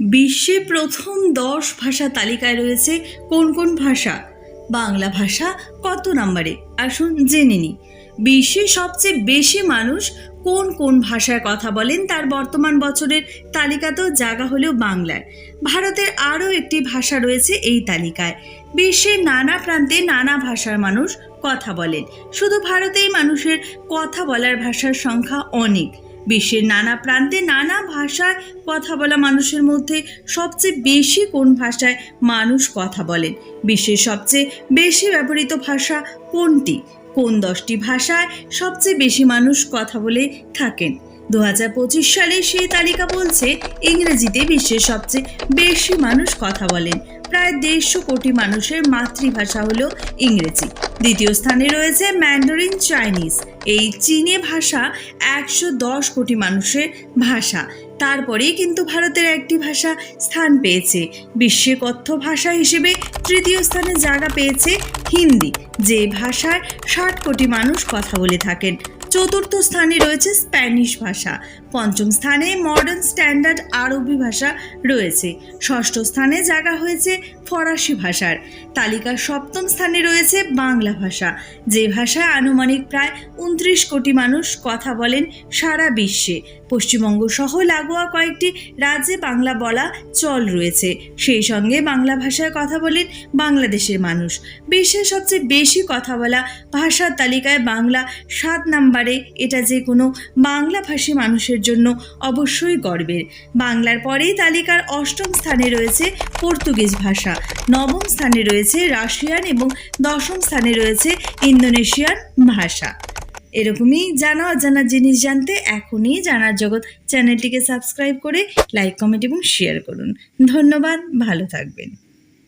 বিশ্বে প্রথম দশ ভাষা তালিকায় রয়েছে কোন কোন ভাষা? বাংলা ভাষা কত নম্বরে? আসুন জেনে নিই। বিশ্বে সবচেয়ে বেশি মানুষ কোন কোন ভাষায় কথা বলেন তার বর্তমান বছরের তালিকাতেও জায়গা হলেও বাংলার। ভারতের আরও একটি ভাষা রয়েছে এই তালিকায়। বিশ্বের নানা প্রান্তে নানা ভাষার মানুষ কথা বলেন। শুধু ভারতেই মানুষের কথা বলার ভাষার সংখ্যা অনেক। বিশ্বের নানা প্রান্তে নানা ভাষায় কথা বলা মানুষের মধ্যে সবচেয়ে বেশি কোন ভাষায় মানুষ কথা বলেন? বিশ্বের সবচেয়ে বেশি ব্যবহৃত ভাষা কোনটি? কোন দশটি ভাষায় সবচেয়ে বেশি মানুষ কথা বলে থাকেন? দু হাজার সালে সেই তালিকা বলছে, ইংরেজিতে বিশ্বের সবচেয়ে বেশি মানুষ কথা বলেন। প্রায় দেড়শো কোটি মানুষের মাতৃভাষা হলো ইংরেজি। দ্বিতীয় স্থানে রয়েছে ম্যান্ডারিন চাইনিজ এই চীনে ভাষা একশো দশ কোটি মানুষের ভাষা। তারপরেই কিন্তু ভারতের একটি ভাষা স্থান পেয়েছে। বিশ্বে কথ্য ভাষা হিসেবে তৃতীয় স্থানে জায়গা পেয়েছে হিন্দি। যে ভাষায় ষাট কোটি মানুষ কথা বলে থাকেন। চতুর্থ স্থানে রয়েছে স্প্যানিশ ভাষা। পঞ্চম স্থানে মডার্ন স্ট্যান্ডার্ড আরবি ভাষা রয়েছে। ষষ্ঠ স্থানে জায়গা হয়েছে ফরাসি ভাষার। তালিকার সপ্তম স্থানে রয়েছে বাংলা ভাষা। যে ভাষায় আনুমানিক প্রায় উনত্রিশ কোটি মানুষ কথা বলেন সারা বিশ্বে। পশ্চিমবঙ্গ সহ লাগোয়া কয়েকটি রাজ্যে বাংলা বলা চল রয়েছে। সেই সঙ্গে বাংলা ভাষায় কথা বলেন বাংলাদেশের মানুষ। বিশ্বের সবচেয়ে বেশি কথা বলা ভাষার তালিকায় বাংলা সাত নম্বরে এটা যে কোনো বাংলাভাষী মানুষের জন্য অবশ্যই গর্বের। বাংলার পরেই তালিকার অষ্টম স্থানে রয়েছে পর্তুগিজ ভাষা, নবম স্থানে রয়েছে রাশিয়ান এবং দশম স্থানে রয়েছে ইন্দোনেশিয়ান ভাষা। এরকমই জানা অজানা জিনিস জানতে এখনই জানার জগৎ চ্যানেলটিকে সাবস্ক্রাইব করে, লাইক, কমেন্ট এবং শেয়ার করুন। ধন্যবাদ, ভালো থাকবেন।